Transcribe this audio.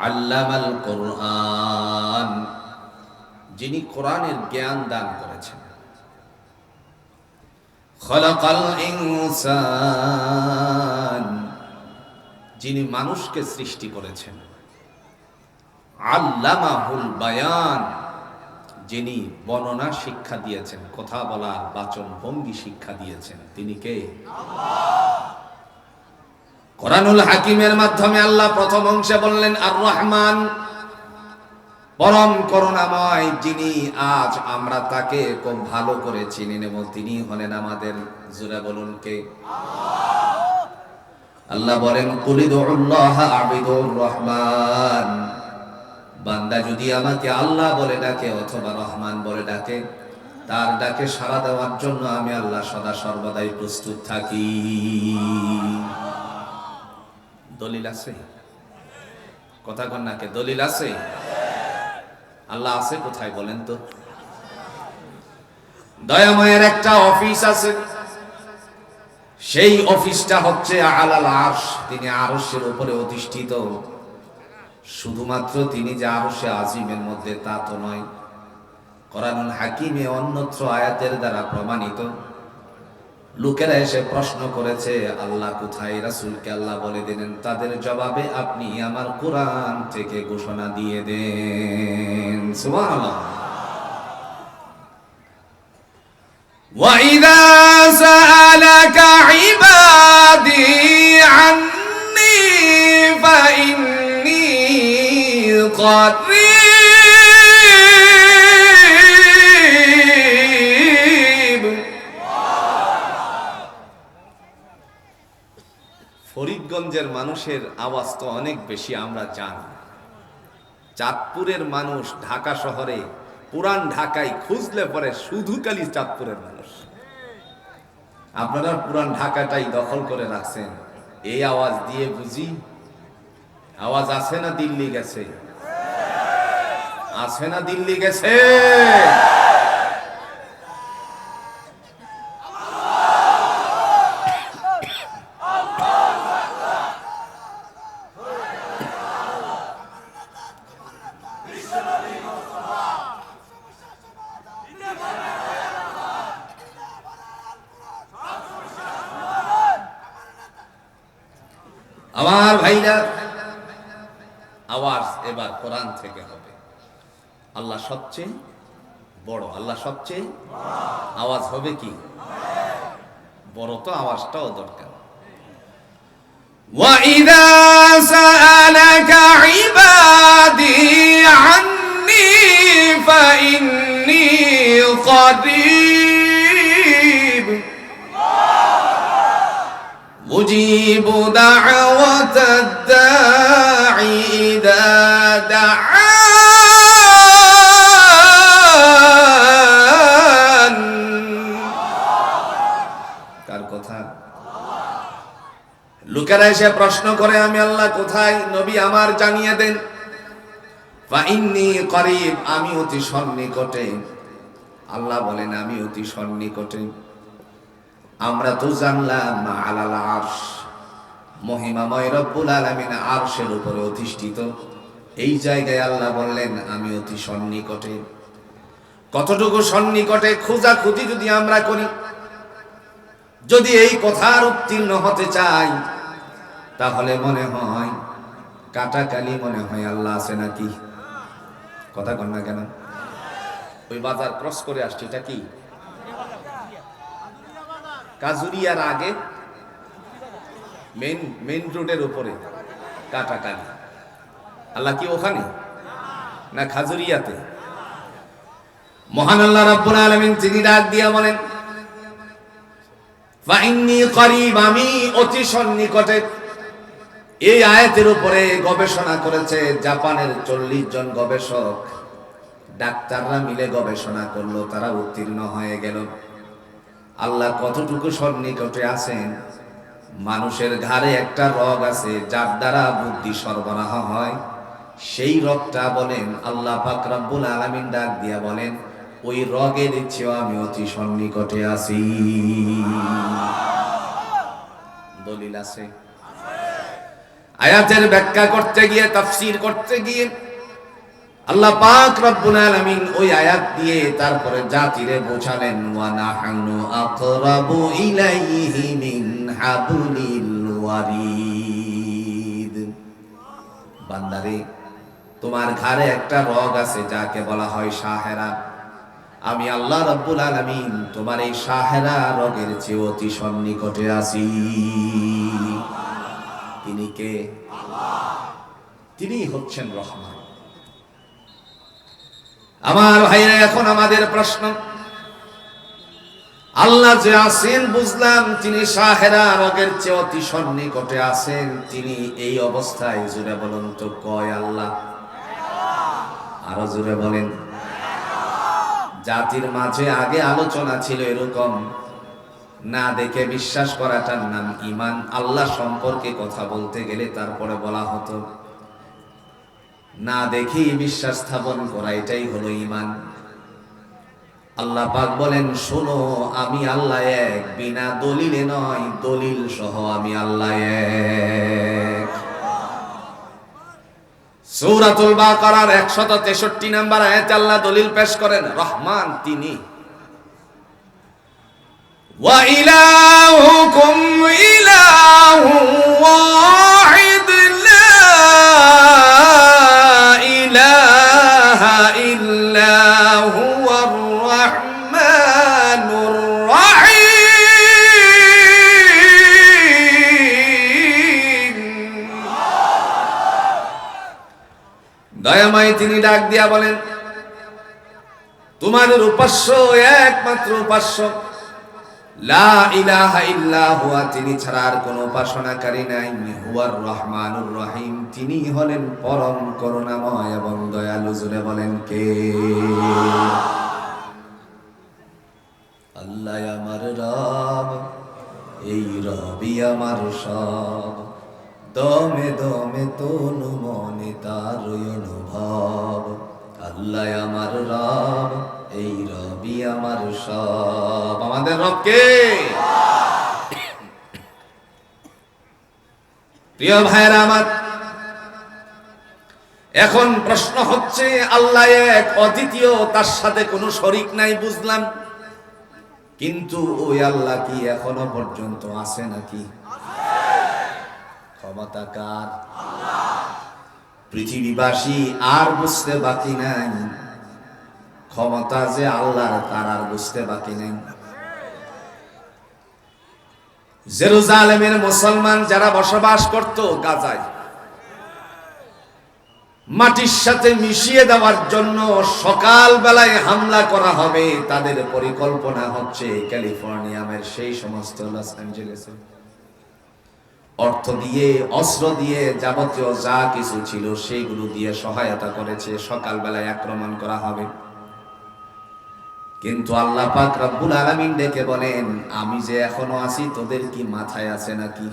আল্লামাল কোরআন, যিনি কোরআনের জ্ঞান দান করেছেন। খলাকাল ইনসান, যিনি মানুষকে সৃষ্টি করেছেন। আল্লামাহুল বায়ান, যিনি বর্ণনা শিক্ষা দিয়েছেন, কথা বলার বাচন ভঙ্গি শিক্ষা দিয়েছেন। তিনি কে? কোরআনুল হাকিমের মাধ্যমে আল্লাহ প্রথম অংশে বললেন আর রহমান পরম করুণাময় যিনি আজ আমরা তাকে খুব ভালো করে চিনি নেব তিনি হলেন আমাদের। জুরা বলুন কে? আল্লাহ বলেন কুলিদুল্লাহ আবিদুর রহমান। বান্দা যদি আমাকে আল্লাহ বলে ডাকে অথবা রহমান বলে ডাকে, তার ডাকে সাড়া দেওয়ার জন্য আমি আল্লাহ সদা সর্বদাই প্রস্তুত থাকি। দলিল আছে? কথা কন্যাকে দলিল আছে? আল্লাহ আছে কোথায় বলেন তো? দয়াময়ের একটা অফিস আছে। সেই অফিসটা হচ্ছে আলাল আরশ। তিনি আরশের উপরে অধিষ্ঠিত। শুধুমাত্র তিনি যে আরশে আজিমের মধ্যে তা তো নয়, কোরআনুল হাকিমে অন্যত্র আয়াতের দ্বারা প্রমাণিত। লোকেরা এসে প্রশ্ন করেছে আল্লাহ কোথায় রাসূলকে আল্লাহ বলে দিলেন তাদের জবাবে আপনি আমার কোরআন থেকে ঘোষণা দিয়ে দেন সুবহানাল্লাহ وإذا سألك عبادي ফরিদগঞ্জের মানুষের আওয়াজ তো অনেক বেশি, আমরা জানি। চাঁদপুরের মানুষ ঢাকা শহরে, পুরান ঢাকায় খুঁজলে পরে শুধু কালি চাঁদপুরের মানুষ। আপনারা পুরান ঢাকাটাই দখল করে রাখছেন। এই আওয়াজ দিয়ে বুঝি? আওয়াজ আছে না দিল্লি গেছে? আছে না দিল্লি গেছে? আমার ভাইরা আওয়াজ এবার কোরআন থেকে হবে আল্লাহ সবচেয়ে বড় আল্লাহ সবচেয়ে আওয়াজ হবে কি বড় তো আওয়াজটাও দরকার وإذا سألك عبادي عني فإني قريب أجيب دعوة الداعي إذا دعان কার কথা লোকেরা এসে প্রশ্ন করে আমি আল্লাহ কোথায় নবী আমার জানিয়ে দেন ফাইন্নি করিব আমি অতি সন্নিকটে আল্লাহ বলেন আমি অতি সন্নিকটে আমরা তো জানলাম আলাল আরশ। মহিমাময় রব্বুল আলামিন আরশের উপরে অধিষ্ঠিত। এই জায়গায় আল্লাহ বললেন, আমি অতি সন্নিকটে। কতটুকু সন্নিকটে খোঁজাখুঁজি যদি আমরা করি, যদি এই কথার উত্তীর্ণ হতে চাই, তাহলে মনে হয়, কাটাকালি মনে হয় আল্লাহ আছে নাকি? কথা কন না কেন? ওই বাজার ক্রস করে আসছে, এটা কি? কাজুরিয়ার আগে মেন মেন রোডের উপরে কাটাকালি আল্লাহ কি ওখানে? না খাজুরিয়াতে? মহান আল্লাহ রাব্বুল আলামিন তিনি ডাক দিয়া বলেন, ফাইন্নি করিব আমি অতি সন্নিকটে। এই আয়াতের উপরে গবেষণা করেছে জাপানের চল্লিশ জন গবেষক। ডাক্তাররা মিলে গবেষণা করল, তারা উত্তীর্ণ হয়ে গেল। আল্লাহ কতটুকু সন্নিকটে আছেন? মানুষের ঘাড়ে একটা রগ আছে, যার দ্বারা বুদ্ধি সরবরাহ হয়। সেই রগটা বলেন, আল্লাহ পাক রব্বুল আলামিন ডাক দিয়া বলেন, ওই রগের ইচ্ছেও আমি অতি সন্নিকটে আছি। দলিল আছে। আয়াতের ব্যাখ্যা করতে গিয়ে, তাফসীর করতে গিয়ে আল্লাহ পাক রব্বুল আলামিন ওই আয়াত দিয়ে তারপরে জাতিরে বোঝালেন, ওয়া নাহনু আকরাবু ইলাইহি মিন হাবলিল ওয়ারিদ। বান্দারে, তোমার ঘাড়ে একটা রগ আছে যাকে বলা হয় সাহেরা। আমি আল্লাহ রব্বুল আলামিন তোমার এই সাহেরা রগের চেয়ে অতি সন্নিকটে আছি। তিনি কে? তিনি হচ্ছেন রহমান। আমার ভাইরা এখন আমাদের প্রশ্ন। আল্লাহ যে আছেন, বুঝলাম তিনি সাহেরা রগের চেয়ে অতি সন্নিকটে আছেন। তিনি এই অবস্থায় জুড়ে বলুন তো, কয় আল্লাহ? আরও জুড়ে বলেন। জাতির মাঝে আগে আলোচনা ছিল এরকম। না দেখে বিশ্বাস করাটার নাম ইমান। আল্লাহ সম্পর্কে কথা বলতে গেলে তারপরে বলা হতো। না দেখি বিশ্বাস স্থাপন করা, এটাই হলো ইমান আল্লাহ পাক বলেন, শোনো, আমি আল্লাহ এক, বিনা দলিলে নয়, দলিল সহ আমি আল্লাহ এক। সৌরাতুল বাকারার একশত তেষট্টি নাম্বার আয়াতে আল্লাহ দলিল পেশ করেন, রহমান তিনি। ওয়া ইলাহুকুম ইলাহু ওয়া তিনি ডাক দিয়া বলেন, তোমাদের উপাস্য একমাত্র উপাস্য। লা ইল্লা হুয়া তিনি ছাড়া আর কোনো উপাসনাকারী নাই। হুয়ার রহমানুর রহিম। তিনি হলেন পরম করুণাময় এবং দয়ালু। জুড়ে বলেন, কে? আল্লাহ আমার রব, এই রবি আমার সব। দমে দমে তনু মনে তার অনুভব। আল্লাহ আমার রব, এই রবি আমার সব। আমাদের রবকে প্রিয় ভাইরা আমার, এখন প্রশ্ন হচ্ছে, আল্লাহ এক অদ্বিতীয়, তার সাথে কোনো শরিক নাই বুঝলাম। কিন্তু ওই আল্লাহ কি এখনও পর্যন্ত আছে নাকি? ক্ষমতা পৃথিবীবাসী আর বুঝতে বাকি নাই। ক্ষমতা যে আল্লাহর, তার আর বুঝতে বাকি নেই। জেরুজালেমের মুসলমান যারা বসবাস করত গাজায়, মাটির সাথে মিশিয়ে দেওয়ার জন্য সকাল বেলায় হামলা করা হবে, তাদের পরিকল্পনা হচ্ছে ক্যালিফোর্নিয়ামের সেই সমস্ত লস অ্যাঞ্জেলেসে। অর্থ দিয়ে, অস্ত্র দিয়ে যাবতীয় যা কিছু ছিল সেগুলো দিয়ে সহায়তা করেছে সকাল বেলায় আক্রমণ করা হবে। কিন্তু আল্লাহ পাক রব্বুল আলামিন ডেকে বলেন, আমি যে এখনও আছি, তোদের কি মাথায় আছে নাকি?